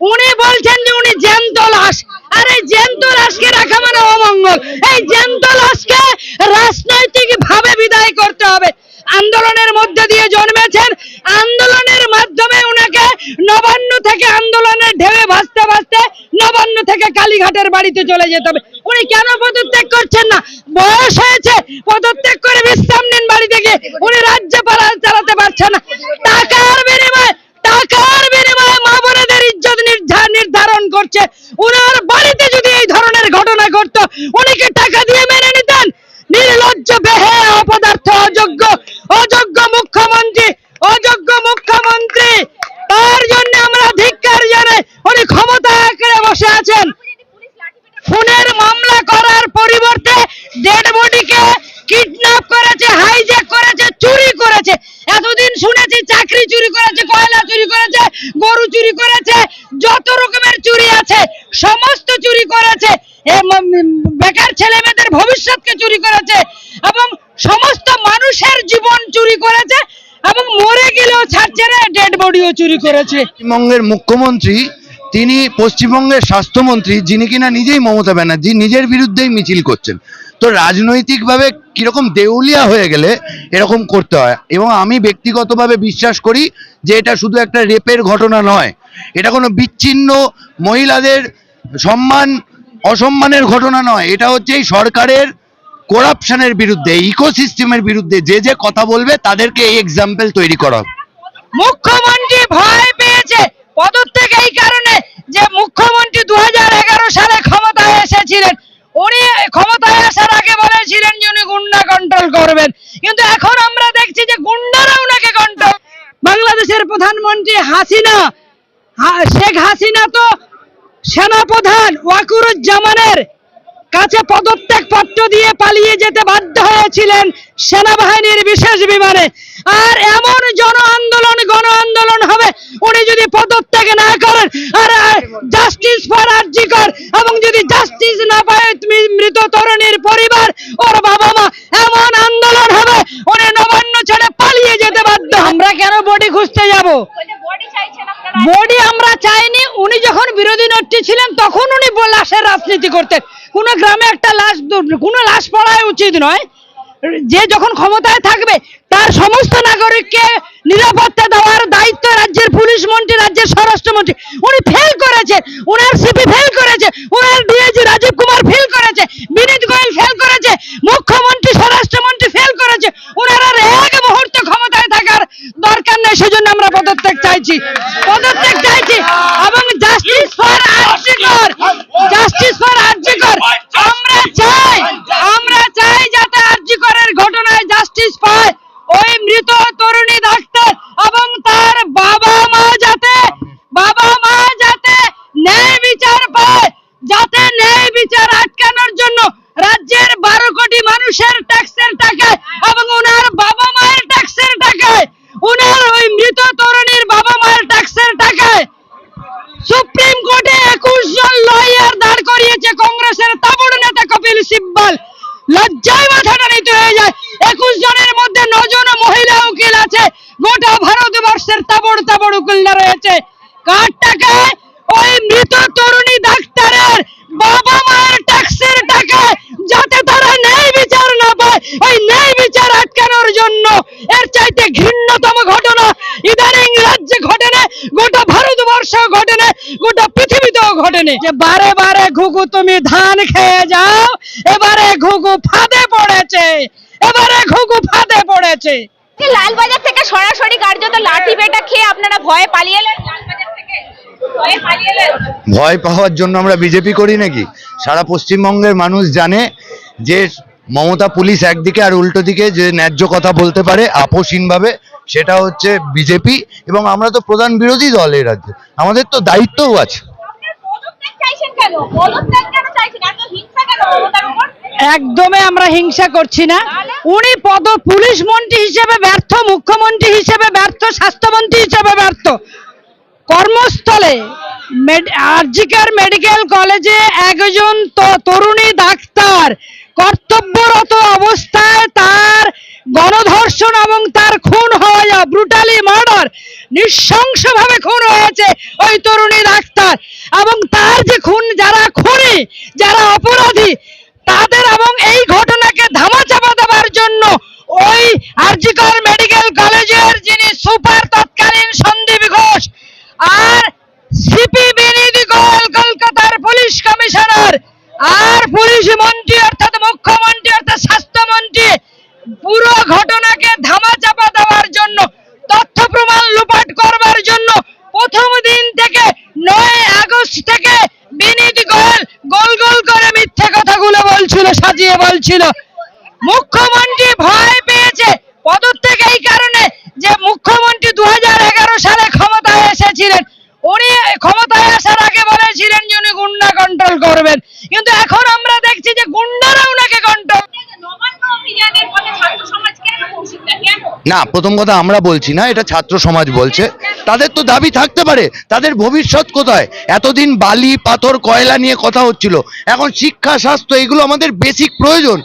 উনি বলছেন যে উনি জ্যান্ত লাশ। আর এই জ্যান্ত লাশকে রাখা মানে অমঙ্গল। এই জ্যান্ত লাশকে রাজনৈতিক ভাবে বিদায় করতে হবে। আন্দোলনের মধ্যে দিয়ে জন্মেছেন। আন্দোলনের মাধ্যমে উনাকে নবান্ন থেকে আন্দোলনের ঢেউয়ে ভাসতে ভাসতে নবান্ন থেকে কালীঘাটের বাড়িতে চলে যেতে হবে। উনি কেন পদত্যাগ করছেন না? বয়স হয়েছে, পদত্যাগ করে বিশ্রাম নিন বাড়িতে গিয়ে। উনি রাজ্য চালাতে পারছেন না। অযোগ্য মুখ্যমন্ত্রী অযোগ্য মুখ্যমন্ত্রী। তার জন্য আমরা ধিক্কার জানাই, উনি ক্ষমতা আঁকড়ে বসে আছেন। খুনের মামলা করার পরিবর্তে ডেড বডিকে কিডন্যাপ করেছে হাইজ্যাক করেছে, চুরি করেছে। এতদিন শুনেছি চাকরি চুরি করেছে, কয়লা চুরি করেছে, গরু চুরি করেছে, যত রকমের চুরি আছে, সমস্ত চুরি করেছে। বেকার ছেলে মেয়েদের ভবিষ্যৎকে চুরি করেছে। এবং সমস্ত মানুষের জীবন চুরি করেছে এবং মরে গেলেও ছাড়ছে না ডেড বডিও চুরি করেছে। পশ্চিমবঙ্গের মুখ্যমন্ত্রী, তিনি পশ্চিমবঙ্গের স্বাস্থ্যমন্ত্রী, যিনি কিনা নিজেই মমতা ব্যানার্জি, নিজের বিরুদ্ধেই মিছিল করছেন। তো রাজনৈতিকভাবে কীরকম দেউলিয়া হয়ে গেলে এরকম করতে হয়। এবং আমি ব্যক্তিগতভাবে বিশ্বাস করি যে এটা শুধু একটা রেপের ঘটনা নয়, এটা কোনো বিচ্ছিন্ন মহিলাদের সম্মান, অসম্মানের ঘটনা নয়, এটা হচ্ছে এই সরকারের করাপশনের বিরুদ্ধে ইকোসিস্টেমের বিরুদ্ধে যে যে কথা বলবে তাদেরকে এই এক্সাম্পল তৈরি করা। মুখ্যমন্ত্রী ভয় পেয়েছে পদত্যাগ এই কারণে যে মুখ্যমন্ত্রী দুহাজার এগারো সালে ক্ষমতায় এসেছিলেন। উনি ক্ষমতায় আসার আগে বলেছিলেন যে উনি গুন্ডা কন্ট্রোল করবেন। কিন্তু এখন আমরা দেখছি যে গুন্ডারা উনাকে কন্ট্রোল বাংলাদেশের প্রধানমন্ত্রী হাসিনা হা- শেখ হাসিনা তো সেনাপ্রধান ওয়াকুরুজ্জামানের কাছে পদত্যাগ পত্র দিয়ে পালিয়ে যেতে বাধ্য হয়েছিলেন সেনাবাহিনীর বিশেষ বিমানে। আর এমন জন আন্দোলন, গণ আন্দোলন হবে, উনি যদি পদত্যাগ না করেন, আর জাস্টিস ফর আরজিকর এবং যদি জাস্টিস না পায় মৃত তরুণীর পরিবার ওর বাবা মা এমন আন্দোলন হবে উনি নবান্ন ছেড়ে পালিয়ে যেতে বাধ্য আমরা কেন বডি খুঁজতে যাব বডি চাইছেন আপনারা বডি আমরা চাইনি উনি যখন বিরোধী নেত্রী ছিলেন তখন উনি ব- লাশের রাজনীতি করতেন কোনো গ্রামে একটা লাশ দু- কোনো লাশ পড়াই উচিত নয়, যে যখন ক্ষমতায় থাকবে, তার সমস্ত নাগরিককে নিরাপত্তা দেওয়ার দায়িত্ব রাজ্যের পুলিশ মন্ত্রী, রাজ্যের স্বরাষ্ট্রমন্ত্রী, উনি ফেল করেছে। ওনার সিপি ফেল করেছে। ওনার ডিআইজি রাজীব কুমার ফেল করেছে। বিনীত গোয়েল ফেল করেছে। মুখ্যমন্ত্রী, স্বরাষ্ট্রমন্ত্রী ফেল করেছে। ওনার এক মুহূর্ত ক্ষমতায় থাকার দরকার নেই, সেজন্য আমরা পদত্যাগ চাইছি। পদত্যাগ চাইছি এবং justice for RG Kar justice for RG Kar আমরা চাই আমরা চাই যাতে আরজিকরের ঘটনায় জাস্টিস পায় ওই মৃত তরুণী ডাক্তার এবং তার বাবা মা যাতে বাবা মা যাতে ন্যায় বিচার পায় যাতে ন্যায় বিচার আটকানোর জন্য রাজ্যের বারো কোটি মানুষের ট্যাক্সের টাকায় এবং ওনার বাবা মায়ের ট্যাক্সের টাকায়, ওনার ওই মৃত তরুণীর বাবা মায়ের ট্যাক্সের টাকায় সুপ্রিম কোর্টে একুশ জন লয়ার দাঁড় করিয়েছে কংগ্রেসের তাবড় নেতা কপিল সিব্বল। লজ্জায় মাথাটা নিতে হয়ে যায়। একুশ জনের মধ্যে নজন মহিলা উকিল আছে। গোটা ভারতবর্ষের তাবড় তাবড় উকিলরা রয়েছে। কার টাকায়? ওই মৃত তরুণী ডাক্তারের বাবা মায়ের ট্যাক্সের টাকায় যাতে তারা ন্যায় বিচার না পায় ওই ন্যায় বিচার আটকানোর জন্য এর চাইতে ঘৃণ্যতম ঘটনা ইদানিং রাজ্যে ঘটেনে, গোটা ভারতবর্ষ ঘটেনে, গোটা পৃথিবীতেও ঘটেনে। যে বারে বারে ঘুঘু তুমি ধান খেয়ে যাও, এবারে ঘুঘু ফাঁদে পড়েছে, এবারে ঘুঘু ফাঁদে পড়েছে। লালবাজার থেকে সরাসরি কার্যত লাঠি পেটা খেয়ে আপনারা ভয়ে পালিয়ে এলেন? লালবাজার থেকে ভয়ে পাওয়ার জন্য আমরা বিজেপি করি নাকি? সারা পশ্চিমবঙ্গের মানুষ জানে যে মমতা পুলিশ একদিকে আর উল্টো দিকে যে ন্যায্য কথা বলতে পারে আপোষহীনভাবে, সেটা হচ্ছে বিজেপি এবং আমরা তো প্রধান বিরোধী দল এই রাজ্যে। আমাদের তো দায়িত্বও আছে। একদমই আমরা হিংসা করছি না। উনি পদ পুলিশ মন্ত্রী হিসেবে ব্যর্থ, মুখ্যমন্ত্রী হিসেবে ব্যর্থ, স্বাস্থ্যমন্ত্রী হিসেবে ব্যর্থ। কর্মস্থলে আরজিকার মেডিকেল কলেজে একজন তরুণী ডাক্তার। কর্তব্যরত অবস্থায় তার গণধর্ষণ এবং তার খুন হওয়া ব্রুটালি মার্ডার নৃশংসভাবে খুন হয়েছে ওই তরুণী ডাক্তার। এবং তার যে খুন, যারা খুনি, যারা অপরাধী, তাদের এবং এই ঘটনাকে ধামাচাপা দেওয়ার জন্য ওই আরজিকর মেডিকেল কলেজের যিনি সুপার আর সিপি বিনীত গোয়াল কলকাতার পুলিশ কমিশনার, আর পুলিশ মন্ত্রী অর্থাৎ মুখ্যমন্ত্রী অর্থাৎ স্বাস্থ্যমন্ত্রী, পুরো ঘটনাকে ধামাচাপা দেওয়ার জন্য, তথ্য প্রমাণ লুপাট করবার জন্য প্রথম দিন থেকে নয় আগস্ট থেকে বিনীত গোয়াল গোল গোল করে মিথ্যে কথাগুলো বলছিল, সাজিয়ে বলছিল। মুখ্যমন্ত্রী ভয় পেয়েছে, পদত্যাগ না, প্রথম কথা আমরা বলছি না, এটা ছাত্র সমাজ বলছে। তাদের তো দাবি থাকতে পারে, তাদের ভবিষ্যৎ কোথায়? এতদিন বালি, পাথর, কয়লা নিয়ে কথা হচ্ছিল, এখন শিক্ষা, স্বাস্থ্য, এগুলো আমাদের বেসিক প্রয়োজন।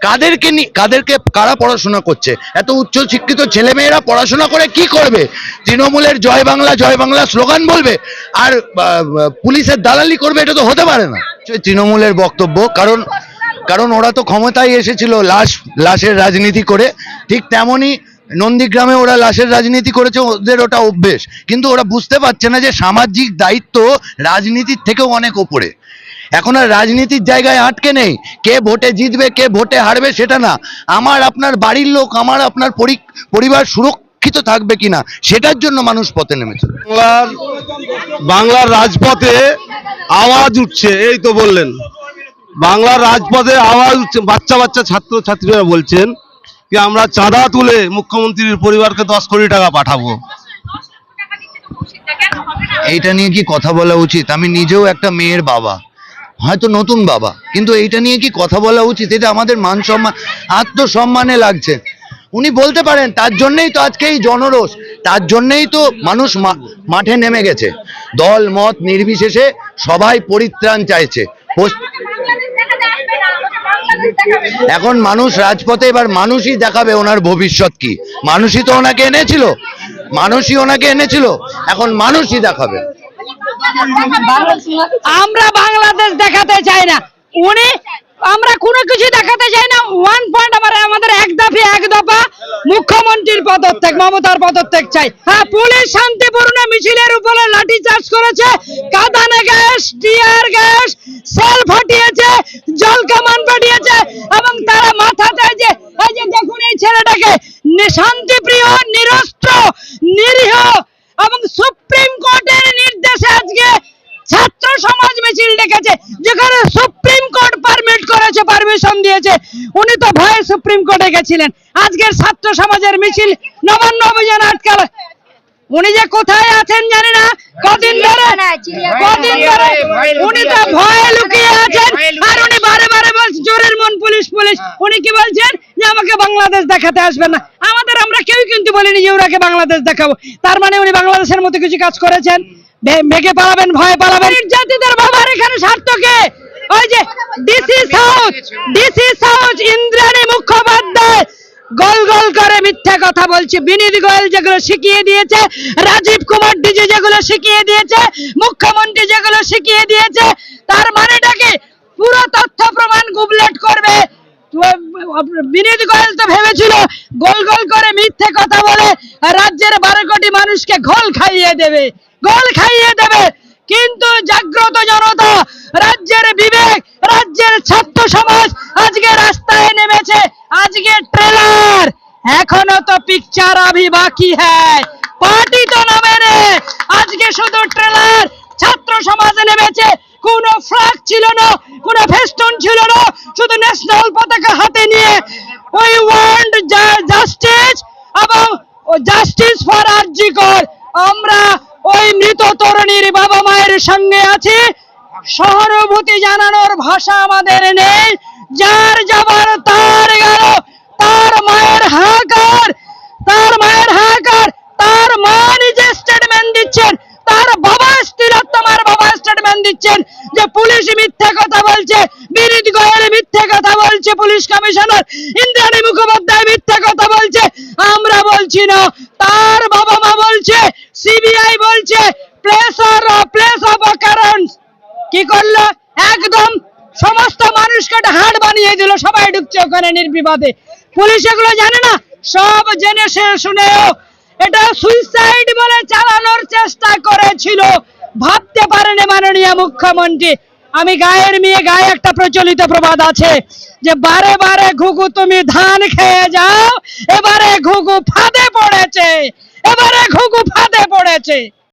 কাদেরকে নি- কাদেরকে, কারা পড়াশোনা করছে? এত উচ্চ শিক্ষিত ছেলেমেয়েরা পড়াশোনা করে কি করবে? তৃণমূলের জয় বাংলা জয় বাংলা স্লোগান বলবে, আর পুলিশের দালালি করবে, এটা তো হতে পারে না। তৃণমূলের বক্তব্য, কারণ কারণ ওরা তো ক্ষমতায় এসেছিল লাশ, লাশের রাজনীতি করে। ঠিক তেমনই নন্দীগ্রামে ওরা লাশের রাজনীতি করেছে, ওদের ওটা অভ্যেস। কিন্তু ওরা বুঝতে পারছে না যে সামাজিক দায়িত্ব রাজনীতির থেকেও অনেক ওপরে। এখন আর রাজনীতির জায়গায় আটকে নেই। কে ভোটে জিতবে, কে ভোটে হারবে সেটা না। আমার আপনার বাড়ির লোক, আমার আপনার পরি- পরিবার সুরক্ষিত থাকবে কিনা, সেটার জন্য মানুষ পথে নেমেছে। বাংলার বাংলার রাজপথে আওয়াজ উঠছে, এই তো বললেন। বাংলার রাজপথে আওয়াজ বাচ্চা বাচ্চা ছাত্র ছাত্রীরা বলছেন যে আমরা চাঁদা তুলে মুখ্যমন্ত্রীর পরিবারকে দশ কোটি টাকা পাঠাবো। এইটা নিয়ে কি কথা বলা উচিত? আমি নিজেও একটা মেয়ের বাবা, হয়তো নতুন বাবা, কিন্তু এইটা নিয়ে কি কথা বলা উচিত? এটা আমাদের মান সম্মান, আত্মসম্মানে লাগছে। উনি বলতে পারেন, তার জন্যই তো আজকে এই জনরোষ, তার জন্যই তো মানুষ মাঠে নেমে গেছে। দল, মত নির্বিশেষে সবাই পরিত্রাণ চাইছে পশ্চ- বাংলাদেশ দেখা যাবে না আমাকে বাংলাদেশ দেখাবে এখন মানুষ রাজপথে, এবার মানুষই দেখাবে ওনার ভবিষ্যৎ কি। মানুষই তো ওনাকে এনেছিল। মানুষই ওনাকে এনেছিল। এখন মানুষই দেখাবে। আমরা বাংলাদেশ দেখাতে চাই না। উনি আমরা কোনো কিছু দেখাতে চাই না। ওয়ান পয়েন্ট আমার আমাদের এক দফে, এক দফা মুখ্যমন্ত্রীর পদত্যাগ, মমতার পদত্যাগ চাই। হ্যাঁ পুলিশ শান্তিপূর্ণ মিছিলের উপরে লাঠি চার্জ করেছে। কাঁদানে গ্যাস, টিয়ার গ্যাস, সেল ফাটিয়েছে, জল কামান ফাটিয়েছে এবং তারা মাথাতে যে এই যে দেখুন এই ছেলেটাকে নি- শান্তিপ্রিয় নিরস্ত্র নিরীহ এবং সুপ্রিম কোর্টের নির্দেশে আজকে ছাত্র সমাজ মিছিল ডেকেছে যেখানে সুপ্রিম কোর্ট পারমিট করেছে পারমিশন দিয়েছে উনি তো ভয়ে সুপ্রিম কোর্টে গেছিলেন। আজকের ছাত্র সমাজের মিছিল নবান্ন অভিযান আটকাল। উনি যে কোথায় আছেন জানি না। কদিন ধরে কদিন ধরে উনি তো ভয়ে লুকিয়ে আছেন। আর উনি বারে বারে বলছেন জোরের মন পুলিশ পুলিশ। উনি কি বলছেন? যে আমাকে বাংলাদেশ দেখাতে আসবেন না। আমাদের আমরা কেউ কিন্তু বলিনি যে ওনাকে বাংলাদেশ দেখাবো। তার মানে উনি বাংলাদেশের মতো কিছু কাজ করেছেন। ভে- ভেগে পালাবেন ভয় পালাবেন। জাতিদের বাবার এখানে স্বার্থকে ওই ইন্দ্রাণী মুখোপাধ্যায়। গোল গোল করে মিথ্যা কথা বলছে। বিনীত গোয়েল যেগুলো শিখিয়ে দিয়েছে, রাজীব কুমার ডিজি যেগুলো শিখিয়ে দিয়েছে, মুখ্যমন্ত্রী যেগুলো শিখিয়ে দিয়েছে, তার মানেটা কি? পুরো তথ্য প্রমাণ গুবলেট করবে। বিনীত গোয়েল তো ভেবেছিল, গোল গোল করে মিথ্যে কথা বলে রাজ্যের বারো কোটি মানুষকে ঘোল খাইয়ে দেবে। গোল খাইয়ে দেবে। কিন্তু জাগ্রত জনতা, রাজ্যের বিবেক, রাজ্যের ছাত্র সমাজ আজকে রাস্তায় নেমেছে, আজকে ট্রেলার এখনও তো পিকচার আভি বাকি হ্যায়। পার্টি তো নামে আজকে শুধু ট্রেলার ছাত্র সমাজে নেমেছে। কোনো ফ্ল্যাগ ছিল না, কোনো ফেস্টুন ছিল না। শুধু ন্যাশনাল পতাকা হাতে নিয়ে ওই ওয়ার্ল্ড জাস্টিস এবং জাস্টিস ফর আরজিকর আমরা ওই মৃত তরুণীর বাবা মায়ের সঙ্গে আছি। সহানুভূতি জানানোর ভাষা আমাদের নেই। যার যাবার তার গেল। তার মায়ের হাহাকার, তার মায়ের হাহাকার, তার মা নিজে স্টেটমেন্ট দিচ্ছেন। তার বাবা তিলোত্তমার বাবা স্টেটমেন্ট দিচ্ছেন যে পুলিশ মিথ্যে কথা বলছে। বিনীত গোয়েল মিথ্যে কথা বলছে পুলিশ কমিশনার। ইন্দ্রাণী মুখোপাধ্যায় মিথ্যে কথা বলছে। আমরা বলছি না, তার বাবা হয়েছে। প্লেস প্লেস অফ অকারেন্স কি করল? একদম সমস্ত মানুষকে হাড় বানিয়ে দিল। সবাই ঢুকছে ওখানে নির্বিবাদে। পুলিশ এগুলো জানে না? সব জেনে শুনেও। এটা সুইসাইড বলে চালানোর চেষ্টা করেছিল। ভাবতে পারেনি মাননীয় মুখ্যমন্ত্রী। আমি গায়ের মেয়ে গায়ে একটা প্রচলিত প্রবাদ আছে যে, বারে বারে ঘুঘু তুমি ধান খেয়ে যাও, এবারে ঘুঘু ফাঁদে পড়েছে। এবারে ঘুঘু ফাঁদে পড়েছে।